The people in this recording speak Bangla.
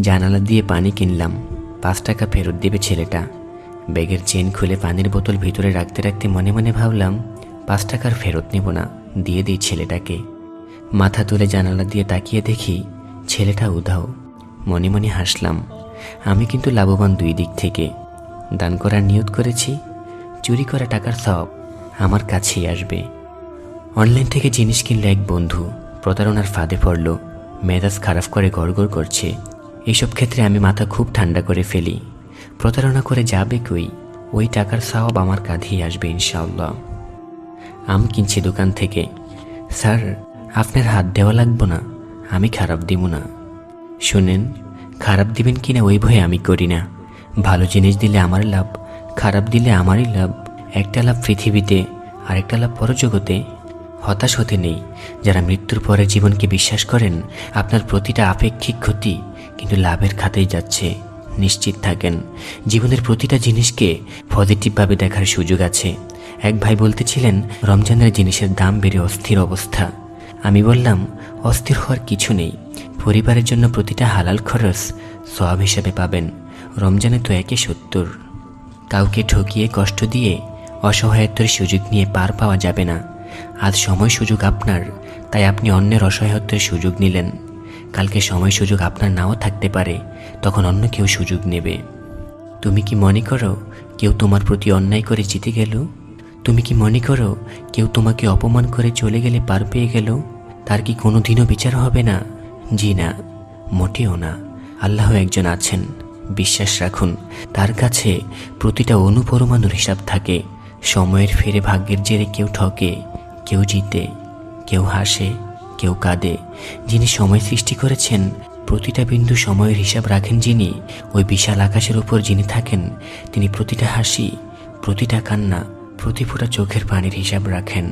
জানালা দিয়ে পানি কিনলাম। পাঁচ টাকা ফেরত দেবে ছেলেটা। ব্যাগের চেন খুলে পানির বোতল ভিতরে রাখতে রাখতে মনে মনে ভাবলাম, পাঁচ টাকার ফেরত নেব না, দিয়ে দিই ছেলেটাকে। মাথা তুলে জানালা দিয়ে তাকিয়ে দেখি, ছেলেটা উধাও। মনে মনে হাসলাম, আমি কিন্তু লাভবান দুই দিক থেকে। দান করার নিয়ত করেছি, চুরি করা টাকার সব আমার কাছেই আসবে। অনলাইন থেকে জিনিস কিনলো এক বন্ধু প্রতারণার ফাঁদে পড়ল, মেজাজ খারাপ করে গড়গড় করছে। এইসব ক্ষেত্রে আমি মাথা খুব ঠান্ডা করে ফেলি। প্রতারণা করে যাবে কই? ওই টাকার সওয়াব আমার কাঁধেই আসবে ইনশাআল্লাহ। আম কিনছি দোকান থেকে। স্যার, আপনার হাত দেওয়া লাগবো না। আমি খারাপ দিব না। শুনেন, খারাপ দিবেন কিনা ওই ভয়ে আমি করি না। ভালো জিনিস দিলে আমার লাভ, খারাপ দিলে আমারই লাভ। একটা লাভ পৃথিবীতে, আরেকটা লাভ পরজগতে। হতাশ হতে নেই। যারা মৃত্যুর পরে জীবনকে বিশ্বাস করেন, আপনার প্রতিটা আপেক্ষিক ক্ষতি কিন্তু লাভের খাতেই যাচ্ছে। নিশ্চিত থাকেন, জীবনের প্রতিটা জিনিসকে পজিটিভভাবে দেখার সুযোগ আছে। এক ভাই বলতেছিলেন, রমজানের জিনিসের দাম বেড়ে অস্থির অবস্থা। আমি বললাম, অস্থির হওয়ার কিছু নেই। পরিবারের জন্য প্রতিটা হালাল খরচ সব হিসাবে পাবেন। রমজানে তো একে সত্তর। কাউকে ঠকিয়ে কষ্ট দিয়ে অসহায়ত্বের সুযোগ নিয়ে পার পাওয়া যাবে না। আজ সময় সুযোগ আপনার, তাই আপনি অন্যের অসহায়ত্বের সুযোগ নিলেন। কালকে সময় সুযোগ আপনার নাও থাকতে পারে, তখন অন্য কেউ সুযোগ নেবে। তুমি কি মনে করো কেউ তোমার প্রতি অন্যায় করে জিতে গেল? তুমি কি মনে করো কেউ তোমাকে অপমান করে চলে গেলে পার পেয়ে গেল? তার কি কোনো দিনও বিচার হবে না? জি না, মোটেও না। আল্লাহ একজন আছেন, বিশ্বাস রাখুন, তার কাছে প্রতিটা অনুপরমাণুর হিসাব থাকে। সময়ের ফেরে ভাগ্যের জেরে কেউ ঠকে, কেউ জিতে, কেউ হাসে কেউ কাঁদে। যিনি সময় সৃষ্টি করেছেন, প্রতিটা বিন্দু সময়ের হিসাব রাখেন যিনি, ওই বিশাল আকাশের উপর যিনি থাকেন, তিনি প্রতিটা হাসি, প্রতিটা কান্না প্রতি ফোটা চোখের পানির হিসাব রাখেন।